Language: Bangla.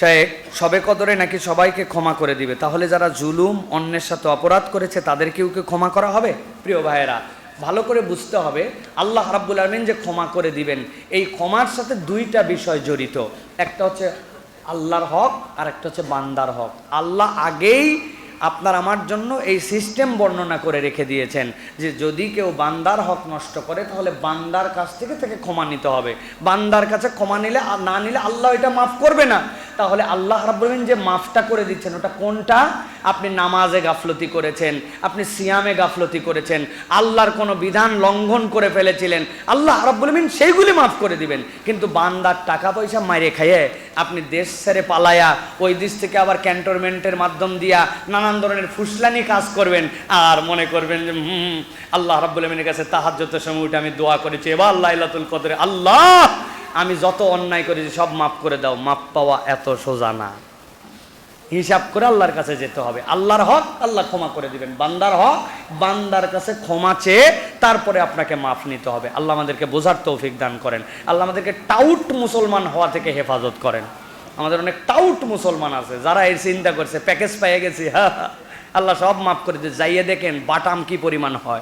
শেখ সবে কদরে নাকি সবাইকে ক্ষমা করে দিবে। তাহলে যারা জুলুম, অন্যের সাথে অপরাধ করেছে তাদেরকেও কি ক্ষমা করা হবে? প্রিয় ভাইয়েরা, ভালো করে বুঝতে হবে, আল্লাহ রাব্বুল আলমিন যে ক্ষমা করে দিবেন, এই ক্ষমার সাথে দুইটা বিষয় জড়িত। একটা হচ্ছে আল্লাহর হক, আর একটা হচ্ছে বান্দার হক। আল্লাহ আগেই আপনার আমার জন্য এই সিস্টেম বর্ণনা করে রেখে দিয়েছেন যে যদি কেউ বান্দার হক নষ্ট করে, তাহলে বান্দার কাছ থেকে থেকে ক্ষমা নিতে হবে। বান্দার কাছে ক্ষমা নিলে, না নিলে আল্লাহ এটা মাফ করবে না। তাহলে আল্লাহ রাব্বুল যে মাফটা করে দিচ্ছেন, ওটা কোনটা? আপনি নামাজে গাফলতি করেছেন, আপনি সিয়ামে গাফলতি করেছেন, আল্লাহর কোনো বিধান লঙ্ঘন করে ফেলেছিলেন, আল্লাহ রাব্বুল আমিন সেইগুলি মাফ করে দিবেন। কিন্তু বান্দার টাকা পয়সা মাইরে খাইয়ে আপনি দেশ ছেড়ে পালায়া ওই দেশ থেকে আবার ক্যান্টনমেন্টের মাধ্যম দিয়া নানান ধরনের ফুসলানি কাজ করবেন আর মনে করবেন যে, হুম আল্লাহ রাব্বুল আমিনের কাছে তাহাজ্জতের সময় উঠে আমি দোয়া করেছি। এবার আল্লাহ কদরে আল্লাহ আমি যত অন্যায় করেছি সব মাফ করে দাও, মাফ পাওয়া এত সোজা না। হিসাব করে আল্লাহর কাছে যেতে হবে। আল্লাহর হক, আল্লাহ ক্ষমা করে দিবেন। বান্দার হক, বান্দার কাছে ক্ষমা চেয়ে তারপরে আপনাকে মাফ নিতে হবে। আল্লাহ আমাদেরকে বোঝার তৌফিক দান করেন। আল্লাহ আমাদেরকে টাউট মুসলমান হওয়া থেকে হেফাজত করেন। আমাদের অনেক টাউট মুসলমান আছে, যারা এই চিন্তা করছে, প্যাকেজ পেয়ে গেছি হ্যাঁ আল্লাহ সব মাফ করে দিয়ে যাইয়ে দেখেন বাটাম কি পরিমাণ হয়।